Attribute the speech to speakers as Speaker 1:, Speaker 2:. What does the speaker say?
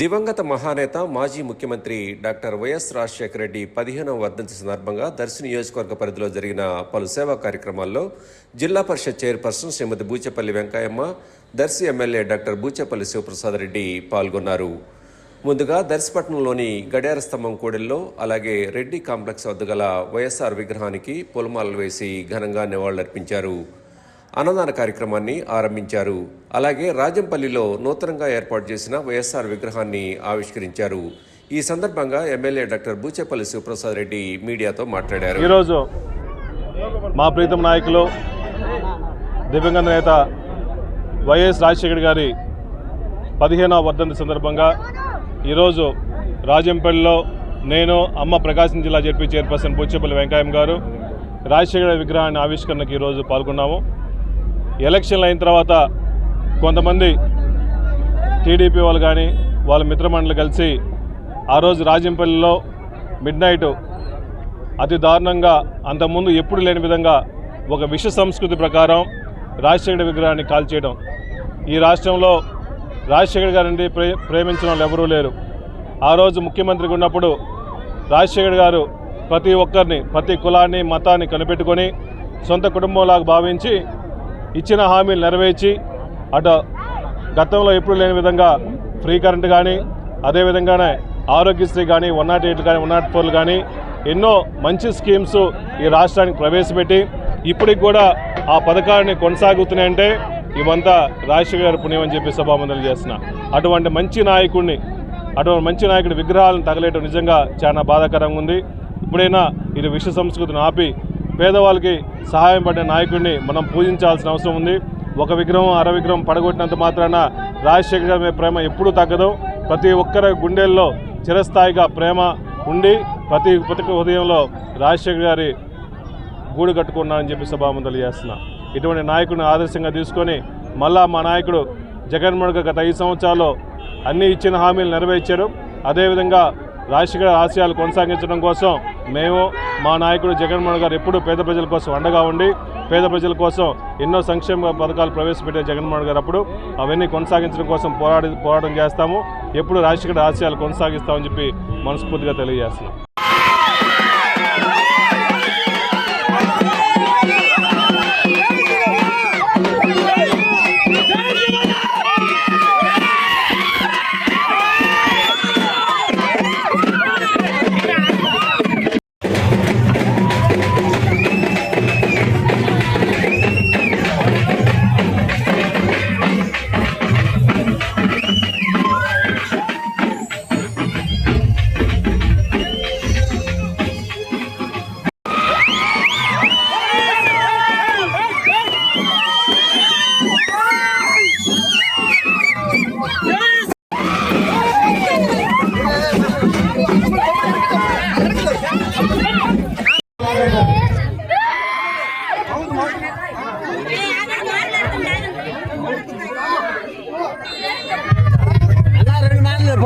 Speaker 1: దివంగత మహానేత మాజీ ముఖ్యమంత్రి డాక్టర్ వైఎస్ రాజశేఖర రెడ్డి పదిహేనవ వర్ధంతి సందర్భంగా దర్శి నియోజకవర్గ పరిధిలో జరిగిన పలు సేవా కార్యక్రమాల్లో జిల్లా పరిషత్ chairperson Srimathi Buchepalli Venkayyamma Darsi MLA doctor Buchepalli Sivaprasad Reddy పాల్గొన్నారు. ముందుగా దర్శపట్నంలోని గడియార స్తంభం కూడెల్లో అలాగే రెడ్డి కాంప్లెక్స్ వద్ద గల వైఎస్ఆర్ విగ్రహానికి పొలమాలలు వేసి ఘనంగా నివాళులర్పించారు. అన్నదాన కార్యక్రమాన్ని ఆరంభించారు. అలాగే రాజంపల్లిలో నూతనంగా ఏర్పాటు చేసిన వైఎస్ఆర్ విగ్రహాన్ని ఆవిష్కరించారు. ఈ సందర్భంగా ఎమ్మెల్యే డాక్టర్ బూచేపల్లి శివప్రసాద్ రెడ్డి మీడియాతో మాట్లాడారు.
Speaker 2: ఈరోజు మా ప్రీతం నాయకులు దివ్యంగ నేత వైఎస్ రాజశేఖర్ గారి పదిహేనవ వర్ధంతి సందర్భంగా ఈరోజు రాజంపల్లిలో నేను అమ్మ ప్రకాశం జిల్లా జడ్పీ చైర్పర్సన్ బుచ్చేపల్లి వెంకయ్య గారు రాజశేఖర విగ్రహాన్ని ఆవిష్కరణకి ఈరోజు పాల్గొన్నాము. ఎలక్షన్లు అయిన తర్వాత కొంతమంది టీడీపీ వాళ్ళు కానీ వాళ్ళ మిత్రమండలి కలిసి ఆ రోజు రాజంపల్లిలో మిడ్ నైట్ అతి దారుణంగా అంతకుముందు ఎప్పుడు లేని విధంగా ఒక విష సంస్కృతి ప్రకారం రాజశేఖర విగ్రహాన్ని కాల్చేయడం. ఈ రాష్ట్రంలో రాజశేఖర్ గారిని ప్రే ప్రేమించిన వాళ్ళు ఎవరూ లేరు. ఆ రోజు ముఖ్యమంత్రిగా ఉన్నప్పుడు రాజశేఖర్ గారు ప్రతి ఒక్కరిని ప్రతి కులాన్ని మతాన్ని కనిపెట్టుకొని సొంత కుటుంబంలాగా భావించి ఇచ్చిన హామీలు నెరవేర్చి అటు గతంలో ఎప్పుడు లేని విధంగా ఫ్రీ కరెంట్ కానీ అదేవిధంగానే ఆరోగ్యశ్రీ కానీ వన్ నాట్ ఎయిట్ కానీ వన్ నాట్ ఫోర్లు కానీ ఎన్నో మంచి స్కీమ్స్ ఈ రాష్ట్రానికి ప్రవేశపెట్టి ఇప్పటికి కూడా ఆ పథకాన్ని కొనసాగుతున్నాయంటే ఇవంతా రాజశేఖర్ గారి పుణ్యం అని చెప్పి సభామందలు చేస్తున్నా. అటువంటి మంచి నాయకుడిని అటువంటి మంచి నాయకుడి విగ్రహాలను తగలేయడం నిజంగా చాలా బాధాకరంగా ఉంది. ఇప్పుడైనా ఇది విశ్వ సంస్కృతిని ఆపి పేదవాళ్ళకి సహాయం పడే నాయకుడిని మనం పూజించాల్సిన అవసరం ఉంది. ఒక విగ్రహం అర విగ్రహం పడగొట్టినంత మాత్రాన రాజశేఖర్ గారి ప్రేమ ఎప్పుడూ తగ్గదు. ప్రతి ఒక్కరి గుండెల్లో చిరస్థాయిగా ప్రేమ ఉండి ప్రతి ప్రతి హృదయంలో రాజశేఖర్ గారి గూడు కట్టుకున్నానని చెప్పి సభామందలు తెలియజేస్తున్నా. ఇటువంటి నాయకుడిని ఆదర్శంగా తీసుకొని మళ్ళా మా నాయకుడు జగన్మోహన్ గారు గత ఐదు సంవత్సరాల్లో అన్ని ఇచ్చిన హామీలు నెరవేర్చారు. అదేవిధంగా రాజశేఖర ఆశయాలు కొనసాగించడం కోసం మేము మా నాయకుడు జగన్మోహన్ గారు ఎప్పుడూ పేద ప్రజల కోసం అండగా ఉండి పేద ప్రజల కోసం ఎన్నో సంక్షేమ పథకాలు ప్రవేశపెట్టే జగన్మోహన్ గారు అప్పుడు అవన్నీ కొనసాగించడం కోసం పోరాడి పోరాటం చేస్తాము. ఎప్పుడు రాజశేఖర ఆశయాలు కొనసాగిస్తామని చెప్పి మనస్ఫూర్తిగా తెలియజేస్తున్నాం.